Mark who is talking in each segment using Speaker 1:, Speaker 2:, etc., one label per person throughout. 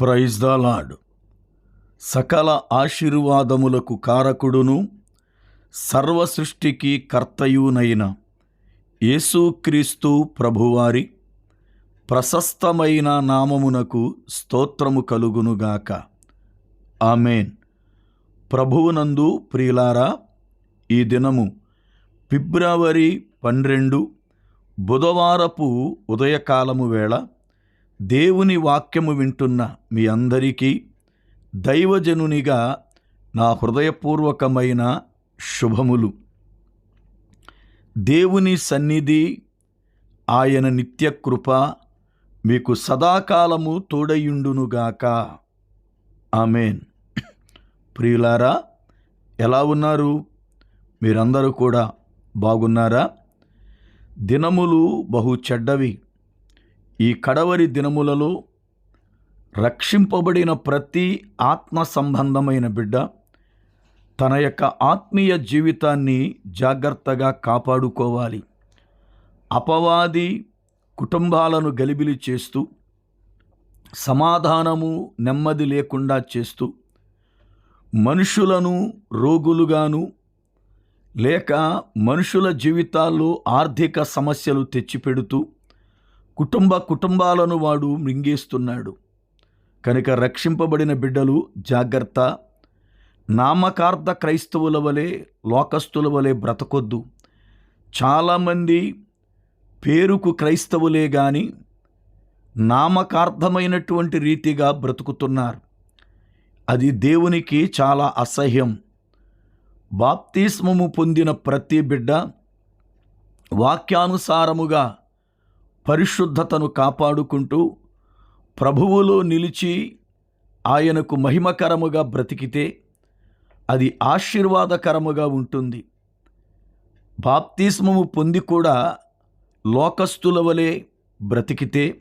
Speaker 1: Praise the lord. సకల ఆశీర్వాదములకు కారకుడును సర్వ సృష్టికి కర్తయునైన యేసుక్రీస్తు ప్రభువారి ప్రశస్తమైన నామమునకు స్తోత్రము కలుగునుగాక ఆమెన్. ప్రభువునందు ప్రియులారా ఈ దినము ఫిబ్రవరి పన్నెండు బుధవారపు ఉదయకాలము వేళ దేవుని వాక్యము వింటున్న మీ అందరికీ దైవజనునిగా నా హృదయపూర్వకమైన శుభములు. దేవుని సన్నిధి ఆయన నిత్యకృప మీకు సదాకాలము తోడయుండునుగాక ఆమెన్. ప్రియులారా ఎలా ఉన్నారు? మీరందరూ కూడా బాగున్నారా? దినములు బహు చెడ్డవి. ఈ కడవరి దినములలో రక్షింపబడిన ప్రతి ఆత్మ సంబంధమైన బిడ్డ తన యొక్క ఆత్మీయ జీవితాన్ని జాగ్రత్తగా కాపాడుకోవాలి. అపవాది కుటుంబాలను గలిబిలి చేస్తూ సమాధానము నెమ్మది లేకుండా చేస్తూ మనుషులను రోగులుగాను లేక మనుషుల జీవితాల్లో ఆర్థిక సమస్యలు తెచ్చిపెడుతూ కుటుంబ కుటుంబాలను వాడు మృంగేస్తున్నాడు. కనుక రక్షింపబడిన బిడ్డలు జాగ్రత్త. నామకార్థ క్రైస్తవుల వలె లోకస్తుల వలె బ్రతకొద్దు. చాలామంది పేరుకు క్రైస్తవులే గాని నామకార్థమైనటువంటి రీతిగా బ్రతుకుతున్నారు. అది దేవునికి చాలా అసహ్యం. బాప్తిస్మము పొందిన ప్రతి బిడ్డ వాక్యానుసారముగా పరిశుద్ధతను కాపాడుకుంటూ ప్రభువులో నిలిచి ఆయనకు మహిమకరముగా బ్రతికితే అది ఆశీర్వాదకరముగా ఉంటుంది. బాప్తిస్మము పొంది కూడా లోకస్తుల వలె బ్రతికితే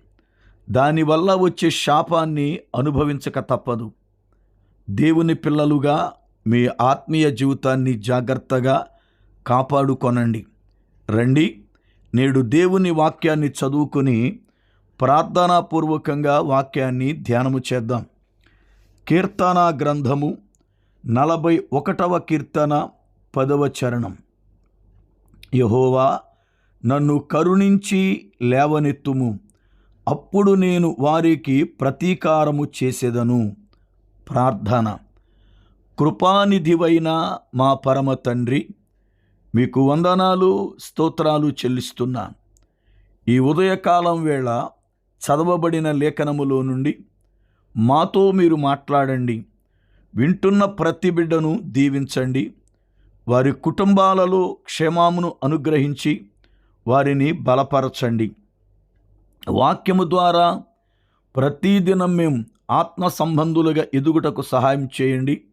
Speaker 1: దానివల్ల వచ్చే శాపాన్ని అనుభవించక తప్పదు. దేవుని పిల్లలుగా మీ ఆత్మీయ జీవితాన్ని జాగ్రత్తగా కాపాడుకొనండి. రండి. నేడు దేవుని వాక్యాన్ని చదువుకొని ప్రార్థనాపూర్వకంగా వాక్యాన్ని ధ్యానము చేద్దాం. కీర్తన గ్రంథము నలభై ఒకటవ కీర్తన పదవ చరణం. యహోవా నన్ను కరుణించి లేవనెత్తుము. అప్పుడు నేను వారికి ప్రతీకారము చేసేదను. ప్రార్థన. కృపానిధివైన మా పరమ తండ్రి మీకు వందనాలు స్తోత్రాలు చెల్లిస్తున్నాను. ఈ ఉదయకాలం వేళ చదవబడిన లేఖనములో నుండి మాతో మీరు మాట్లాడండి. వింటున్న ప్రతి బిడ్డను దీవించండి. వారి కుటుంబాలలో క్షేమామును అనుగ్రహించి వారిని బలపరచండి. వాక్యము ద్వారా ప్రతిదినం మేము ఆత్మ సంబంధులుగా ఎదుగుటకు సహాయం చేయండి.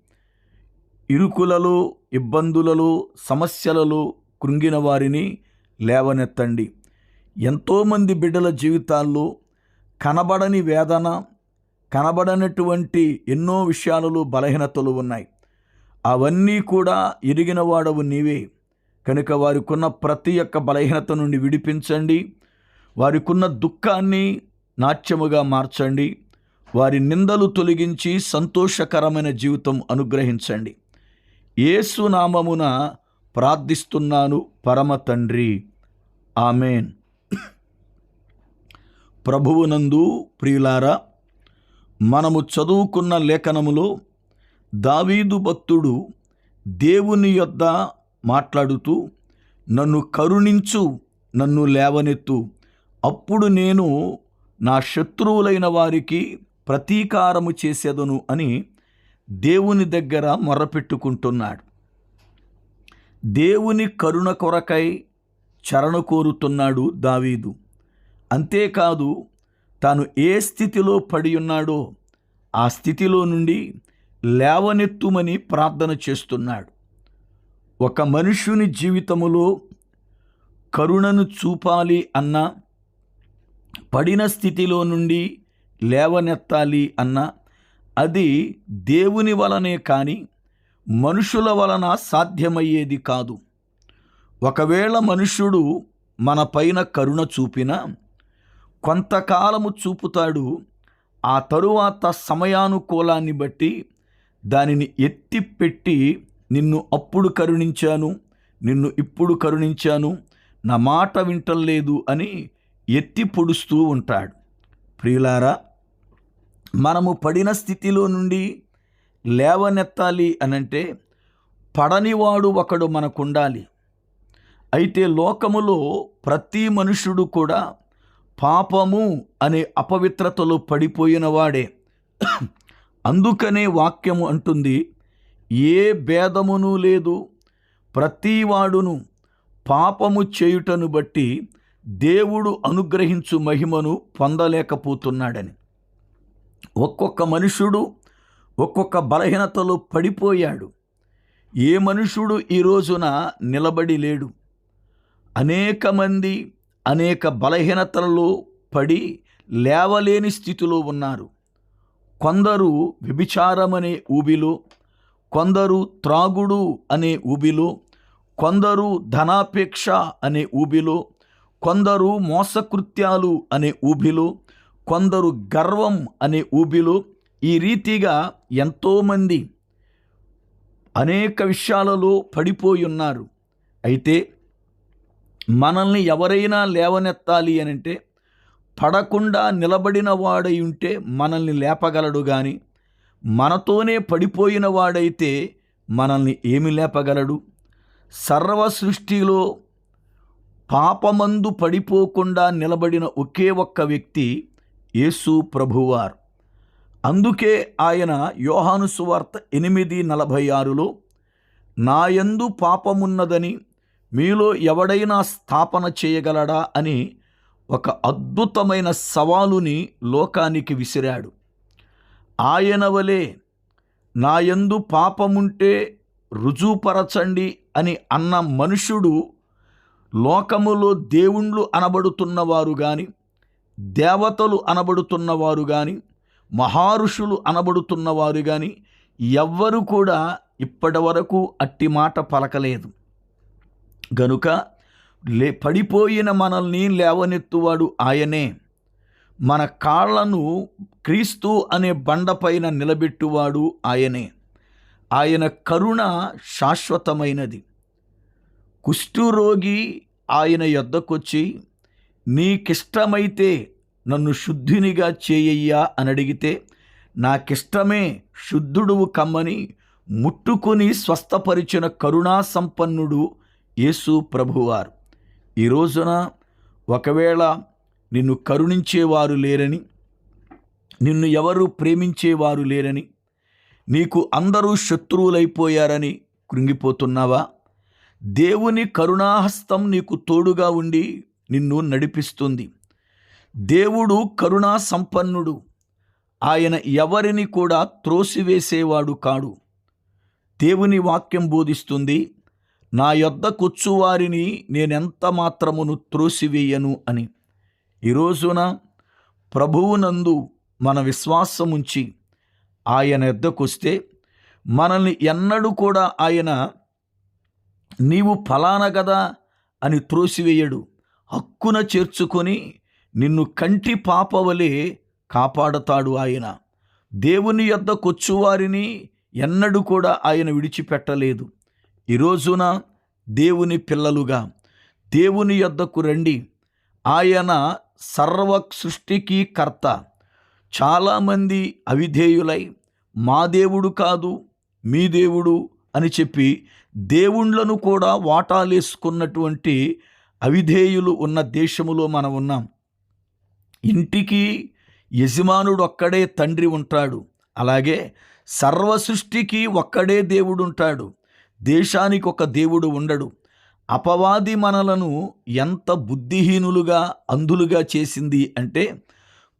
Speaker 1: ఇరుకులలో ఇబ్బందులలో సమస్యలలో కృంగిన వారిని లేవనెత్తండి. ఎంతోమంది బిడ్డల జీవితాల్లో కనబడని వేదన కనబడనటువంటి ఎన్నో విషయాలలో బలహీనతలు ఉన్నాయి. అవన్నీ కూడా ఎరిగిన వాడవు నీవే. కనుక వారికున్న ప్రతి ఒక్క బలహీనత నుండి విడిపించండి. వారికున్న దుఃఖాన్ని నాట్యముగా మార్చండి. వారి నిందలు తొలగించి సంతోషకరమైన జీవితం అనుగ్రహించండి. ఏసునామమున ప్రార్థిస్తున్నాను పరమ తండ్రి. ఆమెన్. ప్రభువునందు ప్రియులారా మనము చదువుకున్న లేఖనములో దావీదు భక్తుడు దేవుని యొద్ద మాట్లాడుతూ నన్ను కరుణించు నన్ను లేవనెత్తు. అప్పుడు నేను నా శత్రువులైన వారికి ప్రతీకారము చేసేదను అని దేవుని దగ్గర మొరపెట్టుకుంటున్నాడు దేవుని కరుణ కొరకై చరణ కోరుతున్నాడు దావీదు. అంతేకాదు తాను ఏ స్థితిలో పడి ఉన్నాడో ఆ స్థితిలో నుండి లేవనెత్తుమని ప్రార్థన చేస్తున్నాడు. ఒక మనుష్యుని జీవితములో కరుణను చూపాలి అన్న పడిన స్థితిలో నుండి లేవనెత్తాలి అన్న అది దేవుని వలనే కానీ మనుషుల వలన సాధ్యమయ్యేది కాదు. ఒకవేళ మనుష్యుడు మన పైన కరుణ చూపినా కొంతకాలము చూపుతాడు ఆ తరువాత సమయానుకూలాన్ని బట్టి దానిని ఎత్తి పెట్టి నిన్ను అప్పుడు కరుణించాను నిన్ను ఇప్పుడు కరుణించాను నా మాట వింటలేదు అని ఎత్తి పొడుస్తూ ఉంటాడు. ప్రియులారా మనము పడిన స్థితిలో నుండి లేవనెత్తాలి అనంటే పడనివాడు ఒకడు మనకుండాలి. అయితే లోకములో ప్రతి మనుషుడు కూడా పాపము అనే అపవిత్రతలో పడిపోయినవాడే అందుకనే వాక్యము అంటుంది ఏ భేదమును లేదు. ప్రతివాడును పాపము చేయుటను బట్టి దేవుడు అనుగ్రహించు మహిమను పొందలేకపోతున్నాడని. ఒక్కొక్క మనుషుడు ఒక్కొక్క బలహీనతలో పడిపోయాడు. ఏ మనుషుడు ఈ రోజున నిలబడి లేడు? అనేక మంది అనేక బలహీనతలలో పడి లేవలేని స్థితిలో ఉన్నారు. కొందరు వ్యభిచారమనే ఊబిలో కొందరు త్రాగుడు అనే ఊబిలో కొందరు ధనాపేక్ష అనే ఊబిలో కొందరు మోసకృత్యాలు అనే ఊబిలో కొందరు గర్వం అనే ఊబిలో ఈ రీతిగా ఎంతోమంది అనేక విషయాలలో పడిపోయి ఉన్నారు అయితే మనల్ని ఎవరైనా లేవనెత్తాలి అని అంటే పడకుండా నిలబడిన వాడై ఉంటే మనల్ని లేపగలడు కానీ మనతోనే పడిపోయిన వాడైతే మనల్ని ఏమి లేపగలడు? సర్వ సృష్టిలో పాపమందు పడిపోకుండా నిలబడిన ఒకే ఒక్క వ్యక్తి యేసు ప్రభువారు. అందుకే ఆయన యోహాను సువార్త ఎనిమిది నలభై ఆరులో నాయందు పాపమున్నదని మీలో ఎవడైనా స్థాపన చేయగలడా? అని ఒక అద్భుతమైన సవాలుని లోకానికి విసిరాడు. ఆయన వలె నాయందు పాపముంటే రుజువుపరచండి అని అన్న మనుషుడు లోకములో దేవుళ్ళు అనబడుతున్నవారు కానీ దేవతలు అనబడుతున్నవారు కానీ మహారుషులు అనబడుతున్నవారు కానీ ఎవ్వరు కూడా ఇప్పటి వరకు అట్టి మాట పలకలేదు. గనుక లే పడిపోయిన మనల్ని లేవనెత్తువాడు ఆయనే. మన కాళ్ళను క్రీస్తు అనే బండపైన నిలబెట్టువాడు ఆయనే. ఆయన కరుణ శాశ్వతమైనది. కుష్ఠురోగి ఆయన యొద్దకొచ్చి నీకిష్టమైతే నన్ను శుద్ధినిగా చేయయ్యా అని అడిగితే నాకిష్టమే శుద్ధుడువు కమ్మని ముట్టుకుని స్వస్థపరిచిన కరుణా సంపన్నుడు యేసు ప్రభువారు. ఈ రోజున ఒకవేళ నిన్ను కరుణించేవారు లేరని నిన్ను ఎవరు ప్రేమించేవారు లేరని నీకు అందరూ శత్రువులైపోయారని కృంగిపోతున్నావా? దేవుని కరుణాహస్తం నీకు తోడుగా ఉండి నిన్ను నడిపిస్తుంది. దేవుడు కరుణా సంపన్నుడు. ఆయన ఎవరిని కూడా త్రోసివేసేవాడు కాడు. దేవుని వాక్యం బోధిస్తుంది నా యొద్దకొచ్చువారిని నేనెంత మాత్రమును త్రోసివేయను అని. ఈ రోజున ప్రభువునందు మన విశ్వాసముంచి ఆయన ఎద్దకొస్తే మనల్ని ఎన్నడూ కూడా ఆయన నీవు ఫలానా కదా అని త్రోసివేయడు. హక్కున చేర్చుకొని నిన్ను కంటి పాపవలే కాపాడతాడు ఆయన. దేవుని యొద్దకొచ్చువారిని ఎన్నడూ కూడా ఆయన విడిచిపెట్టలేదు. ఈ రోజున దేవుని పిల్లలుగా దేవుని యొద్దకు రండి. ఆయన సర్వ సృష్టికి కర్త. చాలామంది అవిధేయులై మా దేవుడు కాదు మీ దేవుడు అని చెప్పి దేవుళ్ళను కూడా వాటాలేసుకున్నటువంటి అవిధేయులు ఉన్న దేశములో మనం ఉన్నాం. ఇంటికి యజమానుడు ఒక్కడే తండ్రి ఉంటాడు. అలాగే సర్వ సృష్టికి ఒక్కడే దేవుడు ఉంటాడు. దేశానికి ఒక దేవుడు ఉండడు. అపవాది మనలను ఎంత బుద్ధిహీనులుగా అంధులుగా చేసింది అంటే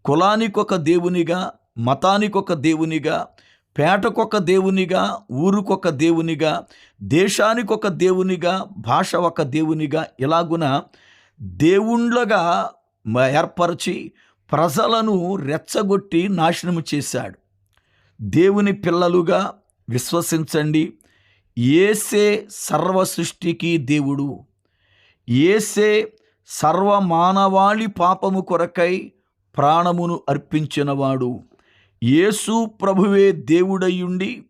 Speaker 1: కులానికొక దేవునిగా మతానికొక దేవునిగా పేటకొక దేవునిగా ఊరుకొక దేవునిగా దేశానికొక దేవునిగా భాష ఒక దేవునిగా ఇలాగున దేవుళ్ళగా ఏర్పరిచి ప్రజలను రెచ్చగొట్టి నాశనము చేశాడు. దేవుని పిల్లలుగా విశ్వసించండి. ఏసే సర్వ సృష్టికి దేవుడు. ఏసే సర్వమానవాళి పాపము కొరకై ప్రాణమును అర్పించినవాడు. యేసు ప్రభువే దేవుడయ్యుండి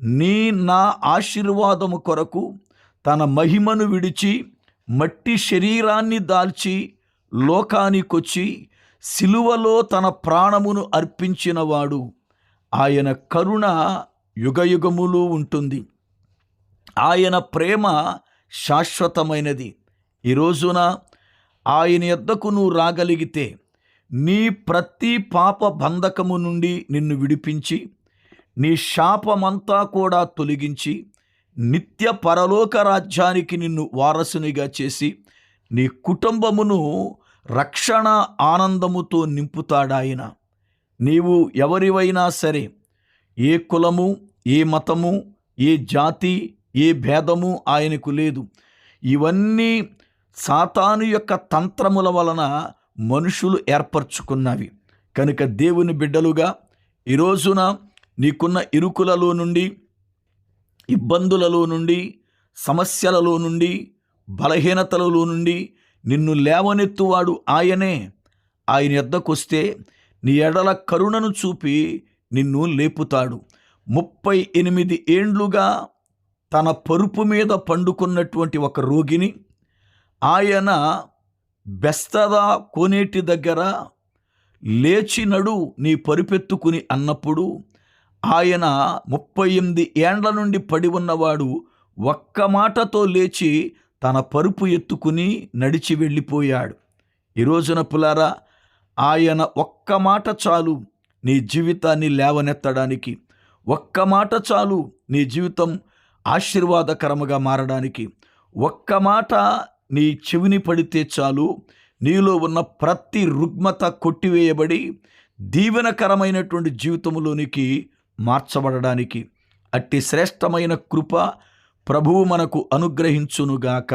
Speaker 1: నీ నా ఆశీర్వాదము కొరకు తన మహిమను విడిచి మట్టి శరీరాన్ని దాల్చి లోకానికొచ్చి సిలువలో తన ప్రాణమును అర్పించినవాడు. ఆయన కరుణ యుగయుగములు ఉంటుంది. ఆయన ప్రేమ శాశ్వతమైనది. ఈ రోజున ఆయన యొద్దకు నువ్వు రాగలిగితే నీ ప్రతి పాప బంధకము నుండి నిన్ను విడిపించి నీ శాపమంతా కూడా తొలగించి నిత్య పరలోక రాజ్యానికి నిన్ను వారసునిగా చేసి నీ కుటుంబమును రక్షణ ఆనందముతో నింపుతాడాయన. నీవు ఎవరివైనా సరే ఏ కులము ఏ మతము ఏ జాతి ఏ భేదము ఆయనకు లేదు. ఇవన్నీ సాతాను యొక్క తంత్రముల వలన మనుషులు ఏర్పరచుకున్నవి. కనుక దేవుని బిడ్డలుగా ఈ రోజున నీకున్న ఇరుకులలో నుండి ఇబ్బందులలో నుండి సమస్యలలో నుండి బలహీనతలలో నుండి నిన్ను లేవనెత్తువాడు ఆయనే. ఆయన ఎద్దకొస్తే నీ ఎడల కరుణను చూపి నిన్ను లేపుతాడు. ముప్పై ఎనిమిది ఏండ్లుగా తన పరుపు మీద పండుకున్నటువంటి ఒక రోగిని ఆయన బెస్తదా కోనేటి దగ్గర లేచి నడు నీ పరుపెత్తుకుని అన్నప్పుడు ఆయన ముప్పై ఎనిమిది ఏండ్ల నుండి పడి ఉన్నవాడు ఒక్క మాటతో లేచి తన పరుపు ఎత్తుకుని నడిచి వెళ్ళిపోయాడు. ఈ రోజున పులారా ఆయన ఒక్క మాట చాలు నీ జీవితాన్ని లేవనెత్తడానికి. ఒక్క మాట చాలు నీ జీవితం ఆశీర్వాదకరముగా మారడానికి. ఒక్క మాట నీ చెవిని పడితే చాలు. నీలో ఉన్న ప్రతి రుగ్మత కొట్టివేయబడి దీవెనకరమైనటువంటి జీవితంలోనికి మార్చబడడానికి అట్టి శ్రేష్టమైన కృప ప్రభువు మనకు అనుగ్రహించునుగాక.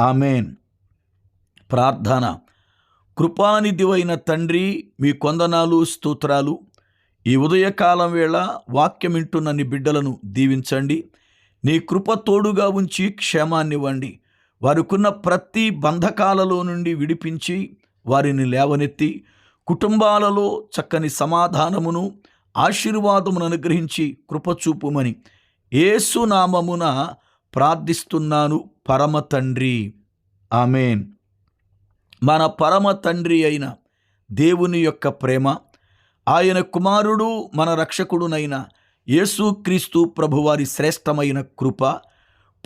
Speaker 1: ఆమెన్. ప్రార్థన. కృపానిధివైన తండ్రి మీ కొందనాలు స్తోత్రాలు. ఈ ఉదయకాలం వేళ వాక్యం వింటున్న నీ బిడ్డలను దీవించండి. నీ కృప తోడుగా ఉంచి క్షేమాన్నివ్వండి. వారికున్న ప్రతి బంధకాలలో నుండి విడిపించి వారిని లేవనెత్తి కుటుంబాలలో చక్కని సమాధానమును ఆశీర్వాదమును అనుగ్రహించి కృపచూపుమని ఏసునామమున ప్రార్థిస్తున్నాను పరమ తండ్రి. ఆమెన్. మన పరమ తండ్రి అయిన దేవుని యొక్క ప్రేమ ఆయన కుమారుడు మన రక్షకుడునైన యేసుక్రీస్తు ప్రభువారి శ్రేష్టమైన కృప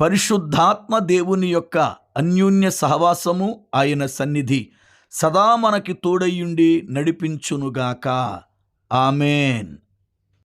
Speaker 1: పరిశుద్ధాత్మ దేవుని యొక్క అన్యోన్య సహవాసము ఆయన సన్నిధి సదా మనకి తోడయ్యుండి నడిపించునుగాక. ఆమెన్.